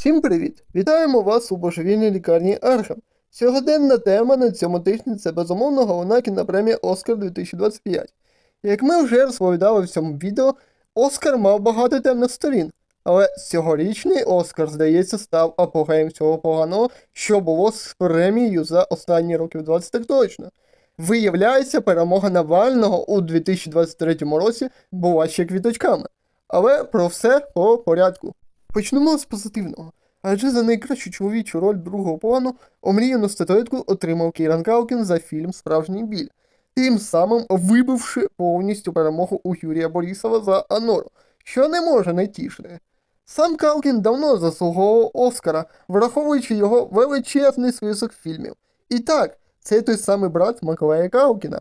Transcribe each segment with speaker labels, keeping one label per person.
Speaker 1: Всім привіт! Вітаємо вас у божевільній лікарні Архам. Сьогоденна тема на цьому тижні це безумовно головна кінопремія Оскар 2025. Як ми вже розповідали в цьому відео, Оскар мав багато темних сторін, але цьогорічний Оскар, здається, став апогеєм всього поганого, що було з премією за останні років 20 так точно. Виявляється, перемога Навального у 2023 році була ще квіточками. Але про все по порядку. Почнемо з позитивного. Адже за найкращу чоловічу роль другого плану омріяну статуетку отримав Кіран Калкін за фільм Справжній біль, тим самим вибивши повністю перемогу у Юрія Борисова за Анору, що не може не тішити. Сам Калкін давно заслуговував Оскара, враховуючи його величезний список фільмів. І так, це той самий брат Маклея Калкіна.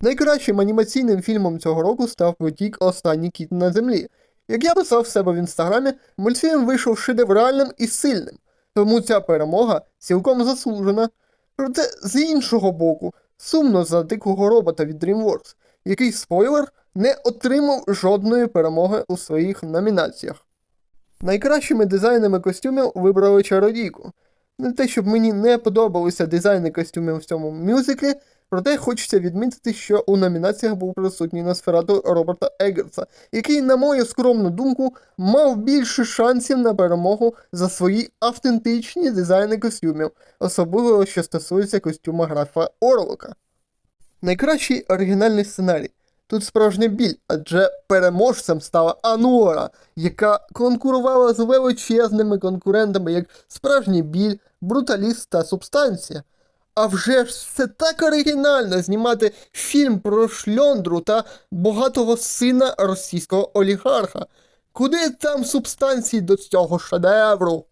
Speaker 1: Найкращим анімаційним фільмом цього року став Потік Останній кіт на землі. Як я писав в себе в інстаграмі, мультфільм вийшов шедевральним і сильним, тому ця перемога цілком заслужена. Проте, з іншого боку, сумно за дикого робота від DreamWorks, який спойлер не отримав жодної перемоги у своїх номінаціях. Найкращими дизайнами костюмів вибрали чародійку. Не те, щоб мені не подобалися дизайни костюмів в цьому мюзиклі, проте хочеться відмітити, що у номінаціях був присутній Носферату Роберта Еггерса, який, на мою скромну думку, мав більше шансів на перемогу за свої автентичні дизайни костюмів, особливо що стосується костюма графа Орлока. Найкращий оригінальний сценарій. Тут справжня біль, адже переможцем стала Ануора, яка конкурувала з величезними конкурентами, як справжній біль, бруталіст та субстанція. А вже ж це так оригінально знімати фільм про шльондру та багатого сина російського олігарха. Куди там субстанції до цього шедевру?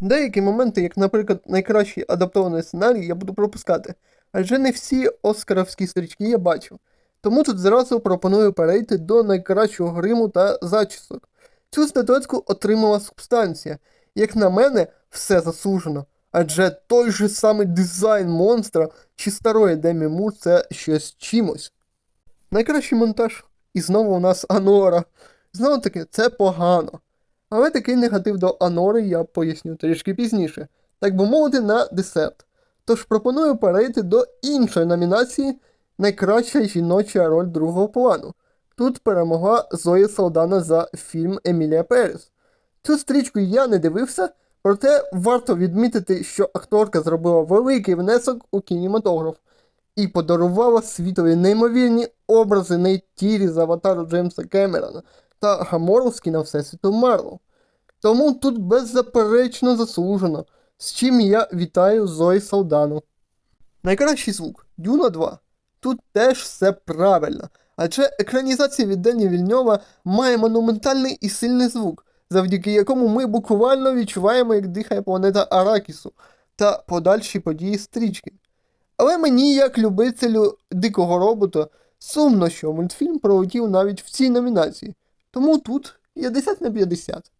Speaker 1: Деякі моменти, як, наприклад, найкращий адаптований сценарій, я буду пропускати, адже не всі оскаровські стрічки я бачив. Тому тут зразу пропоную перейти до найкращого гриму та зачісок. Цю статуетку отримала субстанція. Як на мене, все заслужено. Адже той же самий дизайн монстра чи старої Демі Мур це щось чимось. Найкращий монтаж. І знову у нас Анора. Знову таки, це погано. Але такий негатив до Анори я поясню трішки пізніше, так би мовити, на десерт. Тож пропоную перейти до іншої номінації Найкраща жіноча роль другого плану. Тут перемогла Зоя Салдана за фільм Емілія Перес. Цю стрічку я не дивився, проте варто відмітити, що акторка зробила великий внесок у кінематограф і подарувала світові неймовірні образи нейтірі з аватару Джеймса Кемерона та Гаморовські на Всесвіту Марло. Тому тут беззаперечно заслужено, з чим я вітаю Зої Салдану. Найкращий звук Дюна 2. Тут теж все правильно, адже екранізація від Дені Вільньова має монументальний і сильний звук, завдяки якому ми буквально відчуваємо, як дихає планета Аракісу та подальші події стрічки. Але мені, як любителю дикого робота, сумно, що мультфільм пролетів навіть в цій номінації, тому тут 50 на 50.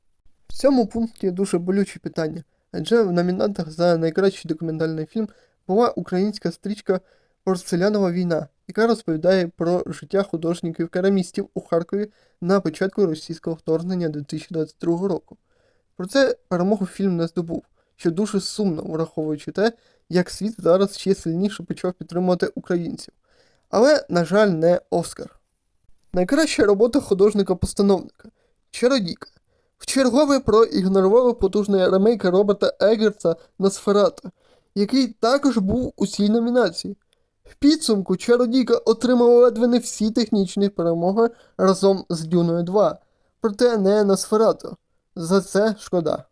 Speaker 1: В цьому пункті дуже болюче питання, адже в номінантах за найкращий документальний фільм була українська стрічка Порцелянова війна, яка розповідає про життя художників-керамістів у Харкові на початку російського вторгнення 2022 року. Про це перемогу фільм не здобув, що дуже сумно, враховуючи те, як світ зараз ще сильніше почав підтримувати українців. Але, на жаль, не Оскар. Найкраща робота художника-постановника Чародійка. Вчергове проігнорували потужний ремейк Роберта Еггерса Носферата, який також був у цій номінації. В підсумку чародійка отримала ледве не всі технічні перемоги разом з Дюною 2, проте не Носферату. За це шкода.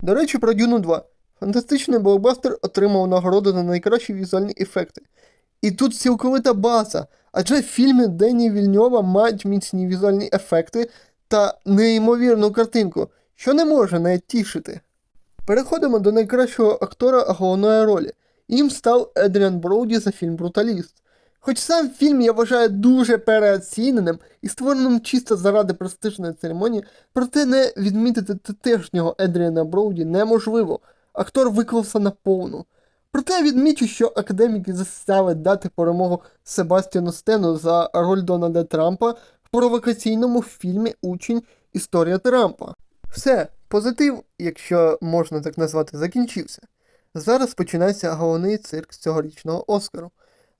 Speaker 1: До речі, про Дюну 2. Фантастичний блокбастер отримав нагороду за найкращі візуальні ефекти. І тут цілковита база, адже фільми Дені Вільньова мають міцні візуальні ефекти та неймовірну картинку, що не може не тішити. Переходимо до найкращого актора головної ролі. Їм став Едріан Броуді за фільм Бруталіст. Хоч сам фільм я вважаю дуже переоціненим і створеним чисто заради престижної церемонії, проте не відмітити тетешнього Едріана Броуді неможливо. Актор виклався на повну. Проте відмічу, що академіки заставили дати перемогу Себастьяну Стену за роль Дональда Трампа в провокаційному фільмі Учень Історія Трампа. Все, позитив, якщо можна так назвати, закінчився. Зараз починається головний цирк цьогорічного Оскару.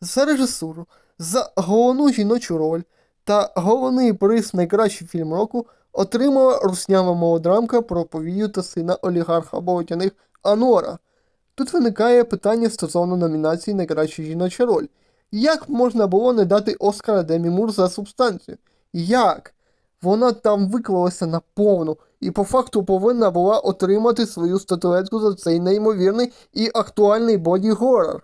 Speaker 1: За режисуру, за головну жіночу роль та головний приз найкращий фільм року отримала руснява молодрамка про повію та сина олігарха болотяних Анора. Тут виникає питання стосовно номінації найкраща жіноча роль. Як можна було не дати Оскара Демі Мур за субстанцію? Як? Вона там виклалася на повну і по факту повинна була отримати свою статуетку за цей неймовірний і актуальний боді-горор.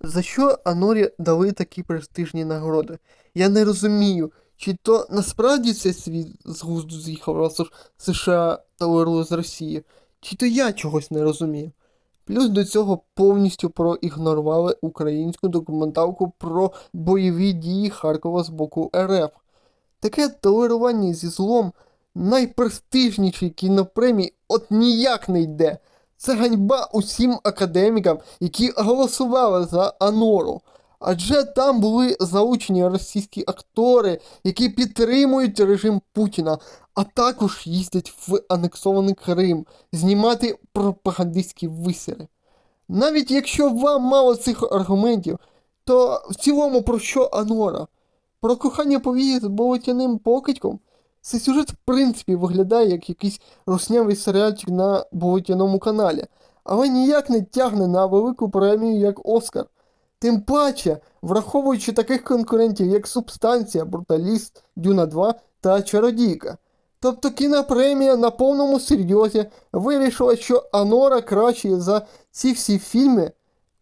Speaker 1: За що Анорі дали такі престижні нагороди? Я не розумію, чи то насправді цей світ з глузду з'їхав, раз уж США толерує з Росії, чи то я чогось не розумію. Плюс до цього повністю проігнорували українську документалку про бойові дії Харкова з боку РФ. Таке толерування зі злом найпрестижнішій кінопремії от ніяк не йде. Це ганьба усім академікам, які голосували за Анору. Адже там були заучені російські актори, які підтримують режим Путіна, а також їздять в анексований Крим знімати пропагандистські висіри. Навіть якщо вам мало цих аргументів, то в цілому про що Анора? Про кохання повії з болотяним покидьком? Цей сюжет, в принципі, виглядає як якийсь руснявий серіальчик на болотяному каналі, але ніяк не тягне на велику премію як Оскар. Тим паче, враховуючи таких конкурентів, як Субстанція, Бруталіст, Дюна 2 та Чародійка. Тобто кінопремія на повному серйозі вирішила, що Анора краще за ці всі фільми.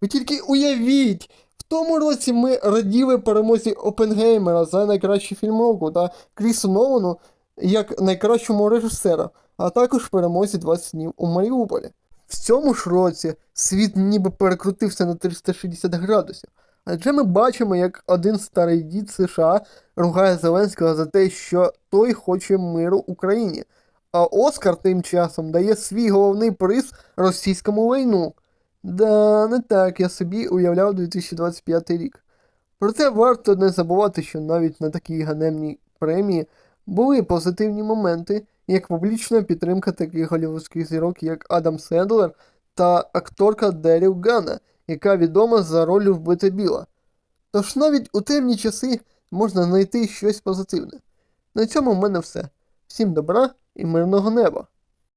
Speaker 1: Ви тільки уявіть, тому році ми раділи перемозі Опенгеймера за найкращий фільм року та Крісу Нолану як найкращому режисера, а також перемозі 20 днів у Маріуполі. В цьому ж році світ ніби перекрутився на 360 градусів. Адже ми бачимо, як один старий дід США ругає Зеленського за те, що той хоче миру Україні. А Оскар тим часом дає свій головний приз російському лайну. Да, не так я собі уявляв 2025 рік. Проте варто не забувати, що навіть на такій ганебній премії були позитивні моменти, як публічна підтримка таких голівудських зірок, як Адам Сендлер та акторка Деріл Гана, яка відома за роль вбити Біла. Тож навіть у темні часи можна знайти щось позитивне. На цьому в мене все. Всім добра і мирного неба!